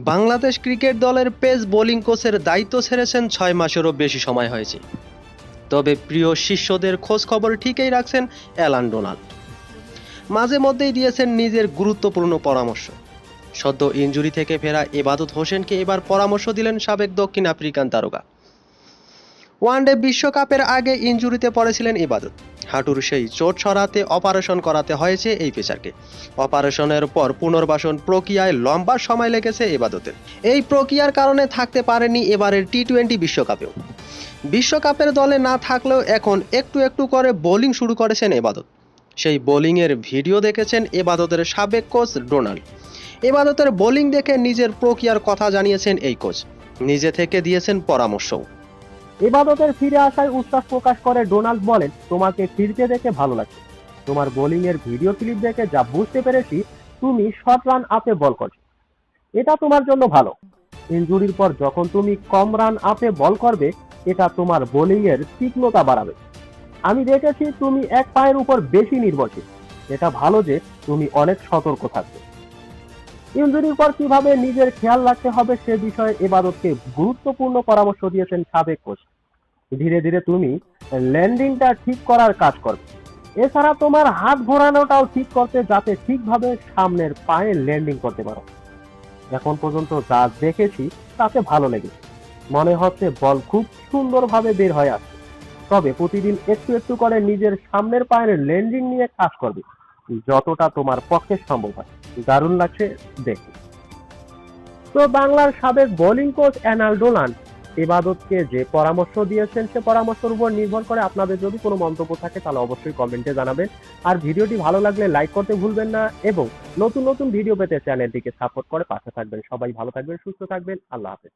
Bangladesh cricket দলের pace bowling কোচের দায়িত্ব ছেড়েছেন ছয় মাসেরও বেশি সময় হয়েছে। তবে প্রিয় শিষ্যদের খোঁজ খবর ঠিকই রাখছেন অ্যালান ডোনাল্ড। মাঝে মধ্যেই দিয়েছেন নিজের গুরুত্বপূর্ণ পরামর্শ। সদ্য ইনজুরি থেকে ফেরা এবাদত হোসেনকে এবার পরামর্শ দিলেন সাবেক দক্ষিণ আফ্রিকান তারকা। ওয়ানডে বিশ্বকাপের আগে ইনজুরিতে পড়েছিলেন ইবাদত। হাঁটুর সেই চোট সরাতে অপারেশন করাতে হয়েছে এই পেসারকে অপারেশনের পর পুনর্বাসন প্রক্রিয়ায় লম্বা সময় লেগেছে এবাদতের এই প্রক্রিয়ার কারণে থাকতে পারেনি এবারের টি টোয়েন্টি বিশ্বকাপেও। বিশ্বকাপের দলে না থাকলেও এখন একটু একটু করে বোলিং শুরু করেছেন এবাদত সেই বোলিংয়ের ভিডিও দেখেছেন এবাদতের সাবেক কোচ ডোনাল্ড এবাদতের বোলিং দেখে নিজের প্রক্রিয়ার কথা জানিয়েছেন এই কোচ। নিজে থেকে দিয়েছেন পরামর্শও। এবাদতের ফিরে আসায় উচ্ছ্বাস প্রকাশ করে ডোনাল্ড বলেন, তোমাকে ফিরতে দেখে ভালো লাগছে। তোমার বোলিং এর ভিডিও ক্লিপ দেখে যা বুঝতে পেরেছি, তুমি শর্ট রান আপে বল করছ। এটা তোমার জন্য ভালো। ইনজুরির পর যখন তুমি কম রান আপে বল করবে, এটা তোমার বোলিং এর তীক্ষ্ণতা বাড়াবে। আমি দেখেছি তুমি এক পায়ের উপর বেশি নির্ভরশীল। এটা ভালো যে তুমি অনেক সতর্ক থাকবে। ইনজুরির পর কীভাবে নিজের খেয়াল রাখতে হবে সে বিষয়ে এবাদতকে গুরুত্বপূর্ণ পরামর্শ দিয়েছেন সাবেক কোচ। ধীরে ধীরে তুমি ল্যান্ডিংটা ঠিক করার কাজ করবে। এছাড়া তোমার হাত ঘোরানোটাও ঠিক করতে যাতে ঠিকভাবে সামনের পায়ে ল্যান্ডিং করতে পারো। এখন পর্যন্ত যা দেখেছি, তাতে ভালো লেগেছে। মনে হচ্ছে বল খুব সুন্দরভাবে বের হয়ে আসছে। তবে প্রতিদিন একটু একটু করে নিজের সামনের পায়ের ল্যান্ডিং নিয়ে কাজ করবে, যতটা তোমার পক্ষে সম্ভব হয়। দারুণ লাগছে দেখে তো বাংলার সাবেক বোলিং কোচ অ্যানাল ডোলান্ড ইবাদতকে যে পরামর্শ দিয়েছেন, সে পরামর্শের উপর নির্ভর করে আপনাদের যদি কোনো মন্তব্য থাকে, তাহলে অবশ্যই কমেন্টে জানাবেন। আর ভিডিওটি ভালো লাগলে লাইক করতে ভুলবেন না এবং নতুন নতুন ভিডিও পেতে চ্যানেলটিকে সাপোর্ট করে পাশে থাকবেন। সবাই ভালো থাকবেন, সুস্থ থাকবেন। আল্লাহ হাফেজ।